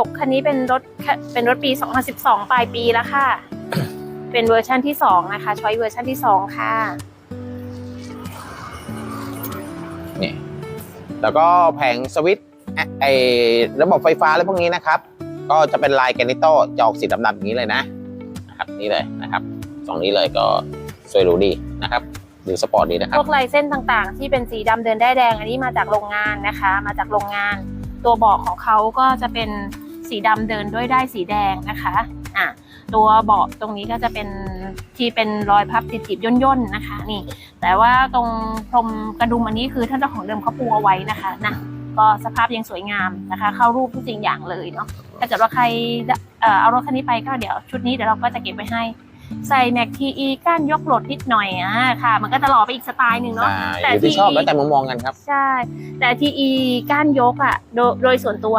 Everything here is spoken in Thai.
ตกคันนี้เป็นรถเป็นรถปี 2012 ปลายปีแล้วค่ะ เป็นเวอร์ชันที่ 2 นะคะ ช้อยเวอร์ชันที่ 2 ค่ะ นี่ แล้วก็แผงสวิตช์ไอไอระบบไฟฟ้าอะไรพวกนี้นะครับ ก็จะเป็นลายแกรนิโต้จะออกสีดำๆอย่างนี้เลยนะนะครับ นี่เลยนะครับสองนี้เลยก็สวยหรูดีนะครับดูสปอร์ตดีนะครับ พวกลายเส้นต่างๆ ที่เป็นสีดำเดินได้แดง อันนี้มาจากโรงงานนะคะ มาจากโรงงานตัวเบาะของเขาก็จะเป็น สีดำเดินด้วยได้ายสีแดงนะคะอะตัวเบาะตรงนี้ก็จะเป็นที่เป็นรอยพับติดๆย่นๆนะคะ นี่ แต่ว่าตรงพรมกระดุมอันนี้คือท่านเจ้าของเดิมเขาปูเอาไว้นะคะนะก็สภาพยังสวยงามนะคะ เข้ารูปทุกสิ่งอย่างเลยเนาะถ้าเกิดว่าใครเอ่อเอารถคันนี้ไปก็เดี๋ยวชุดนี้เดี๋ยวเราก็จะเก็บไว้ให้ใส่แม็กทีอีก้านยกโหลดนิดหน่อยอะค่ะ มันก็จะหล่อไปอีกสไตล์หนึ่งเนาะอ่าอยู่ที่ชอบแล้วแต่มุมมองกันครับ ใช่ แต่ทีอีก้านยกอะโดยโดยส่วนตัว